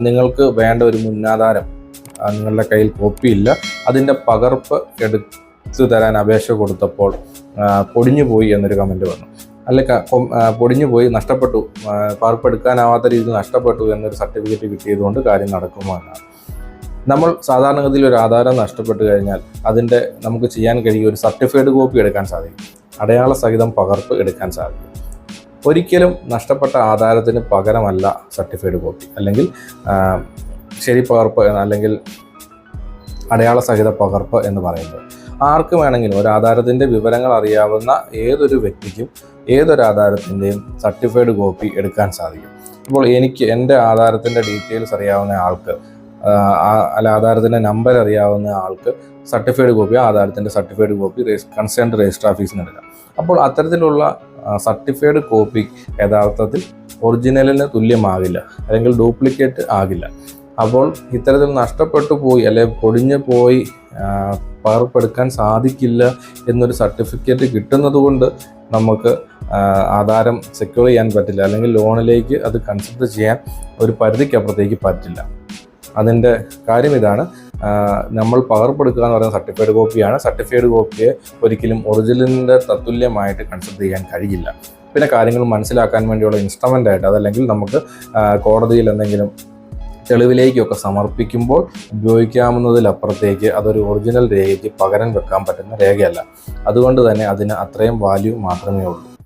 നിങ്ങൾക്ക് വേണ്ട ഒരു മുന്നാധാരം നിങ്ങളുടെ കയ്യിൽ കോപ്പിയില്ല അതിന്റെ പകർപ്പ് എടുത്തു തരാൻ അപേക്ഷ കൊടുത്തപ്പോൾ പൊടിഞ്ഞു പോയി എന്നൊരു കമന്റ് വന്നു. അല്ല പൊടിഞ്ഞു പോയി നഷ്ടപ്പെട്ടു. പകർപ്പെടുക്കാനാവാത്ത രീതിയിൽ നഷ്ടപ്പെട്ടു എന്നൊരു സർട്ടിഫിക്കറ്റ് കിട്ടിയതുകൊണ്ട് കാര്യം നടക്കുമോ എന്നാണ് നമ്മൾ സാധാരണഗതിയിൽ ഒരു ആധാരം നഷ്ടപ്പെട്ടു കഴിഞ്ഞാൽ അതിന്റെ നമുക്ക് ചെയ്യാൻ കഴിയും ഒരു സർട്ടിഫൈഡ് കോപ്പി എടുക്കാൻ സാധിക്കും. അടയാള സഹിതം പകർപ്പ് എടുക്കാൻ സാധിക്കും. നഷ്ടപ്പെട്ട ആധാരത്തിന് പകരമല്ല സർട്ടിഫൈഡ് കോപ്പി. അല്ലെങ്കിൽ ശരി പകർപ്പ് അല്ലെങ്കിൽ അടയാള സഹിത പകർപ്പ് എന്ന് പറയുന്നത്. ആർക്ക് വേണമെങ്കിലും ഒരു ആധാരത്തിന്റെ വിവരങ്ങൾ അറിയാവുന്ന ഏതൊരു വ്യക്തിക്കും ഏതൊരു ആധാരത്തിന്റെയും സർട്ടിഫൈഡ് കോപ്പി എടുക്കാൻ സാധിക്കും. അപ്പോൾ എനിക്ക് എന്റെ ആധാരത്തിന്റെ ഡീറ്റെയിൽസ് അറിയാവുന്ന ആൾക്ക് അല്ല ആധാരത്തിന്റെ നമ്പർ അറിയാവുന്ന ആൾക്ക് സർട്ടിഫൈഡ് കോപ്പി ആധാരത്തിന്റെ സർട്ടിഫൈഡ് കോപ്പി കൺസേൺഡ് രജിസ്റ്റർ ഓഫീസിന് എടുക്കാം. അപ്പോൾ അത്തരത്തിലുള്ള സർട്ടിഫൈഡ് കോപ്പി യഥാർത്ഥത്തിൽ ഒറിജിനലിന് തുല്യമാകില്ല അല്ലെങ്കിൽ ഡ്യൂപ്ലിക്കേറ്റ് ആകില്ല. അപ്പോൾ ഇത്തരത്തിൽ നഷ്ടപ്പെട്ടു പോയി അല്ലെ പൊടിഞ്ഞു പോയി പകർപ്പെടുക്കാൻ സാധിക്കില്ല എന്നൊരു സർട്ടിഫിക്കറ്റ് കിട്ടുന്നത് കൊണ്ട് നമുക്ക് ആധാരം സെക്യൂർ ചെയ്യാൻ പറ്റില്ല അല്ലെങ്കിൽ ലോണിലേക്ക് അത് കൺസിഡർ ചെയ്യാൻ ഒരു പരിധിക്കപ്പുറത്തേക്ക് പറ്റില്ല. അതിന്റെ കാര്യം ഇതാണ്. നമ്മൾ പകർപ്പെടുക്കുക എന്ന് പറയുന്ന സർട്ടിഫൈഡ് കോപ്പിയാണ് സർട്ടിഫൈഡ് കോപ്പിയെ ഒരിക്കലും ഒറിജിനലിന്റെ തത്തുല്യമായിട്ട് കൺസിഡർ ചെയ്യാൻ കഴിയില്ല. പിന്നെ കാര്യങ്ങൾ മനസ്സിലാക്കാൻ വേണ്ടിയുള്ള ഇൻസ്ട്രുമെന്റ് ആയിട്ട് അതല്ലെങ്കിൽ നമുക്ക് കോടതിയിൽ എന്തെങ്കിലും തെളിവിലേക്കൊക്കെ സമർപ്പിക്കുമ്പോൾ ഉപയോഗിക്കാവുന്നതിലപ്പുറത്തേക്ക് അതൊരു ഒറിജിനൽ രേഖയ്ക്ക് പകരം വെക്കാൻ പറ്റുന്ന രേഖയല്ല. അതുകൊണ്ട് തന്നെ അതിന് അത്രയും വാല്യൂ മാത്രമേ ഉള്ളൂ.